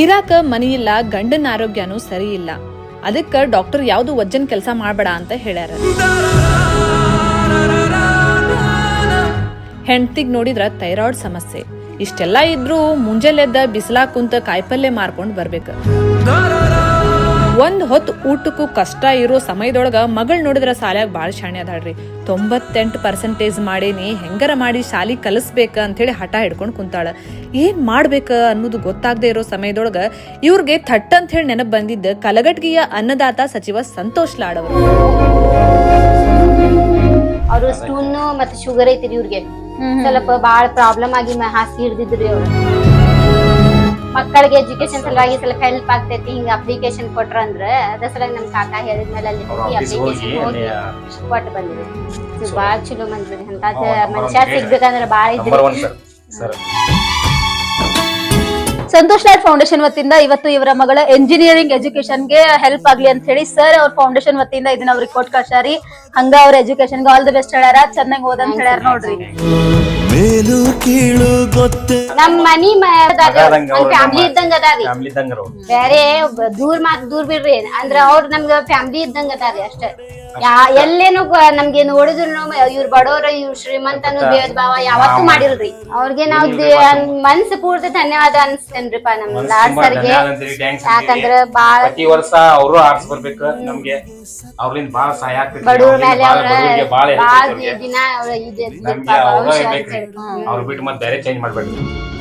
ಇರಾಕ ಮನೆಯಿಲ್ಲ ಗಂಡನ ಆರೋಗ್ಯನೂ ಸರಿ ಇಲ್ಲ ಅದಕ್ಕೆ ಡಾಕ್ಟರ್ ಯಾವುದು ವಜ್ಜನ್ ಕೆಲಸ ಮಾಡಬೇಡ ಅಂತ ಹೇಳ್ಯಾರ. ಹೆಂಡ್ತಿಗ್ ನೋಡಿದ್ರ ಥೈರಾಯ್ಡ್ ಸಮಸ್ಯೆ. ಇಷ್ಟೆಲ್ಲ ಇದ್ರೂ ಮುಂಜಾನೆದ್ದ ಬಿಸಿಲಾ ಕುಂತ ಕಾಯಿಪಲ್ಲೆ ಮಾರ್ಕೊಂಡು ಬರ್ಬೇಕು. ಒಂದ್ ಹೊತ್ತು ಊಟಕ್ಕೂ ಕಷ್ಟ ಇರೋ ಸಮಯದೊಳಗ ಮಗಳ್ ನೋಡಿದ್ರ ಸಾಲ್ಯಾಗ ಭಾಳ ಶಾಣೆ ಅದಾಳ್ರಿ. ತೊಂಬತ್ತೆಂಟು ಪರ್ಸೆಂಟೇಜ್ ಮಾಡೇನಿ ಹೆಂಗರ ಮಾಡಿ ಶಾಲಿ ಕಲಿಸ್ಬೇಕ ಅಂತೇಳಿ ಹಠ ಹಿಡ್ಕೊಂಡು ಕುಂತಾಳ. ಏನ್ ಮಾಡ್ಬೇಕ ಅನ್ನೋದು ಗೊತ್ತಾಗದೆ ಇರೋ ಸಮಯದೊಳಗ ಇವ್ರಿಗೆ ಥಟ್ ಅಂತ ಹೇಳಿ ನೆನಪು ಬಂದಿದ್ದ ಕಲಗಟ್ಗಿಯ ಅನ್ನದಾತ ಸಚಿವ ಸಂತೋಷ್ ಲಾಡ್ ಅವರು. ಅವ್ರು ಸ್ಟೂನ್ ಮತ್ತೆ ಶುಗರ್ ಐತಿರಿ ಇವ್ರಿಗೆ. ಸ್ವಲ್ಪ ಭಾಳ ಪ್ರಾಬ್ಲಮ್ ಆಗಿ ಹಾಸಿ ಹಿಡ್ದಿದ್ರಿ ಅವ್ರು. ಮಕ್ಕಳಿಗೆ ಎಜುಕೇಶನ್ ಸಲುವಾಗಿ ಸ್ವಲ್ಪ ಹೆಲ್ಪ್ ಆಗ್ತೈತಿ ಹಿಂಗ ಅಪ್ಲಿಕೇಶನ್ ಕೊಟ್ರ ಅಂದ್ರ ಅದ್ರ ಸಲುವಾಗಿ ನಮ್ ಕಾಕ ಹೇಳಿದ್ಮೇಲೆ ಅಲ್ಲಿ ಹೋಗಿ ಅಪ್ಲಿಕೇಶನ್ ಅಲ್ಲಿ ಹೋಗಿ ಕೊಟ್ಟು ಬಂದಿದೆ ಬಾಳ ಚಲೋ ಮಂದಿ ಅಂತ ಮನುಷ್ಯ ಸಿಗ್ಬೇಕಂದ್ರ ಬಾಳ ಇದ್ರಿ number sir sir Santosh Lad foundation ವತಿಯಿಂದ ಇವತ್ತು ಇವರ ಮಗಳ ಎಂಜಿನಿಯರಿಂಗ್ ಎಜುಕೇಶನ್ಗೆ ಹೆಲ್ಪ್ ಆಗ್ಲಿ ಅಂತ ಹೇಳಿ ಸರ್ ಅವ್ರ ಫೌಂಡೇಶನ್ ವತಿಯಿಂದ ಇದನ್ನ ಅವ್ರಿಗೆ ಕೊಟ್ಟು ಕಳ್ಸಾರಿ ಹಂಗ ಅವ್ರ ಎಜುಕೇಶನ್ಗೆ ಆಲ್ ದಿ ಬೆಸ್ಟ್ ಹೇಳ್ಯಾರ. ಚೆನ್ನಾಗಿ ಓದಂತ ಅಂತ ಹೇಳ್ಯಾರ ನೋಡ್ರಿ. ಮೇಲು ಕೀಳು ಗೊತ್ತೇ. ನಮ್ ಮನಿ ಫ್ಯಾಮಿಲಿ ಇದ್ದಂಗ ಅದಾರಿ. ಫ್ಯಾಮಿಲಿ ಇದ್ದಂಗ ಬೇರೆ ದೂರ್ ಮಾತ್ ದೂರ್ ಬಿಡ್ರಿ. ಅಂದ್ರ ಅವ್ರ ನಮ್ಗ ಫ್ಯಾಮಿಲಿ ಇದ್ದಂಗ ಅದಾರಿ ಅಷ್ಟೇ. ಯಾ ಎಲ್ಲೇನು ನಮ್ಗೆ ನೋಡಿದ್ರು ಇವ್ರ ಬಡವ್ರ ಇವ್ರ ಶ್ರೀಮಂತ ಅನ್ನೋ ಭೇದ ಭಾವ ಯಾವತ್ತೂ ಮಾಡಿಲ್ರಿ. ಅವ್ರಿಗೆ ನಾವ್ ಮನ್ಸ್ ಪೂರ್ತಿ ಧನ್ಯವಾದ ಅನ್ಸ್ತೇನ್ರಿಪ್ಪ ನಮ್ ಸರ್ಗೆ. ಯಾಕಂದ್ರ. ಬಾಳ ಪ್ರತಿ ವರ್ಷ ಅವರು ಆರ್ಸ್ ಬರ್ಬೇಕು ನಮ್ಗೆ. ಅವ್ರಿಂದ ಬಾಳ ಸಹಾಯ ಆಗ್ತೈತಿ ಬಡವ್ರ ಮೇಲೆ ಅವ್ರ ಬಾಳ. ದಿನ ಅವ್ರ ಇದು ಅವ್ರ ಬಿಟ್ಟು ಮತ್ತೆ ಬೇರೆ ಚೇಂಜ್ ಮಾಡ್ಬೇಡ್ರಿ.